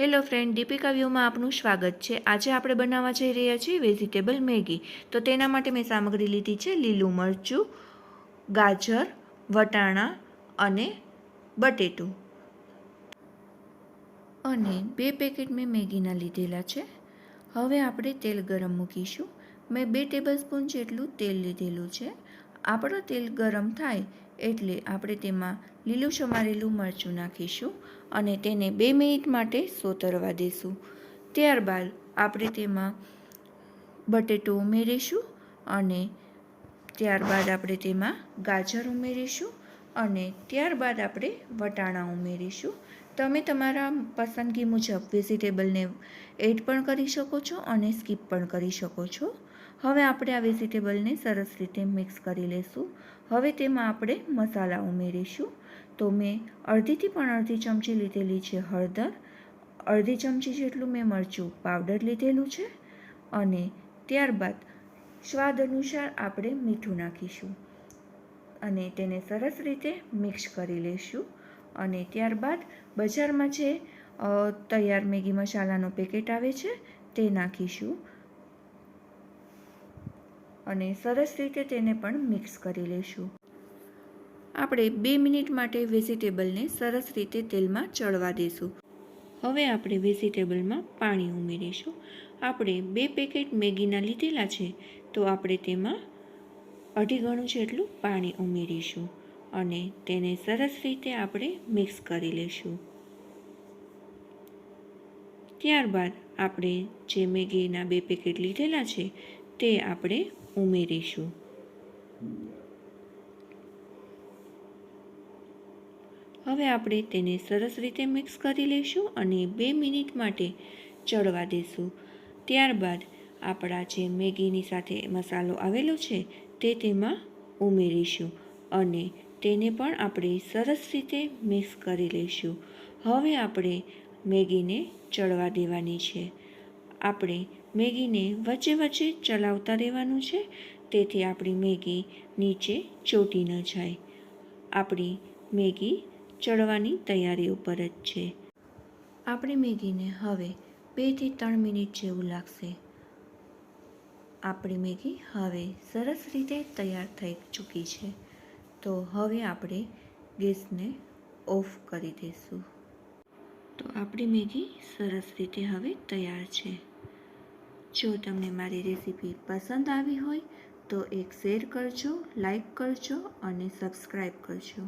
Hello friend Deepika વ્યૂમાં આપનું સ્વાગત છે. આજે આપણે બનાવવા જઈ રહ્યા છીએ વેજીટેબલ મેગી. તો તેના માટે મેં સામગ્રી લીધી છે લીલું મરચું, ગાજર, વટાણા અને બટેટું. અને બે પેકેટ મેં મેગીના લીધેલા છે. હવે આપણે તેલ ગરમ મૂકીશું. મેં બે ટેબલસ્પૂન જેટલું તેલ લીધેલું છે. આપણું તેલ ગરમ થાય એટલે આપણે તેમાં લીલું સમારેલું મરચું નાખીશું અને તેને બે મિનિટ માટે સોતરવા દઈશું ત્યારબાદ આપણે તેમાં બટેટો ઉમેરીશું અને ત્યારબાદ આપણે તેમાં ગાજર ઉમેરીશું અને ત્યારબાદ આપણે વટાણા ઉમેરીશું. તમે તમારા પસંદગી મુજબ વેજીટેબલને એડ પણ કરી શકો છો અને સ્કીપ પણ કરી શકો છો. હવે આપણે આ વેજીટેબલને સરસ રીતે મિક્સ કરી લઈશું હવે તેમાં આપણે મસાલા ઉમેરીશું. તો મેં અડધીથી પણ અડધી ચમચી લીધેલી છે હળદર, અડધી ચમચી જેટલું મેં મરચું પાવડર લીધેલું છે અને ત્યારબાદ સ્વાદ અનુસાર આપણે મીઠું નાખીશું અને તેને સરસ રીતે મિક્સ કરી લઈશું અને ત્યારબાદ બજારમાં જે તૈયાર મેગી મસાલાનો પેકેટ આવે છે તે નાખીશું. અને સરસ રીતે તેને પણ મિક્સ કરી લઈશું આપણે બે મિનિટ માટે વેજીટેબલને સરસ રીતે તેલમાં ચડવા દઈશું હવે આપણે વેજીટેબલમાં પાણી ઉમેરીશું. આપણે બે પેકેટ મેગીના લીધેલા છે, તો આપણે તેમાં અઢી ગણું જેટલું પાણી ઉમેરીશું અને તેને સરસ રીતે આપણે મિક્સ કરી લઈશું ત્યારબાદ આપણે જે મેગીના બે પેકેટ લીધેલા છે, તે આપણે ઉમેરીશું. હવે આપણે તેને સરસ રીતે મિક્સ કરી લઈશું અને બે મિનિટ માટે ચડવા દઈશું ત્યારબાદ આપણા જે મેગીની સાથે મસાલો આવેલો છે તે તેમાં ઉમેરીશું અને તેને પણ આપણે સરસ રીતે મિક્સ કરી લઈશું. હવે આપણે મેગીને ચડવા દેવાની છે. આપણે મેગીને વચ્ચે વચ્ચે ચલાવતા રહેવાનું છે, તેથી આપણી મેગી નીચે ચોટી ન જાય. આપણી મેગી ચડવાની તૈયારી ઉપર જ છે. આપણી મેગીને હવે બેથી ત્રણ મિનિટ જેવું લાગશે. આપણી મેગી હવે સરસ રીતે તૈયાર થઈ ચૂકી છે. તો હવે આપણે ગેસને ઓફ કરી દઈશું. તો આપણી મેગી સરસ રીતે હવે તૈયાર છે. જો તમને મારી રેસીપી પસંદ આવી હોય તો એક શેર કરજો, લાઈક કરજો અને સબસ્ક્રાઈબ કરજો.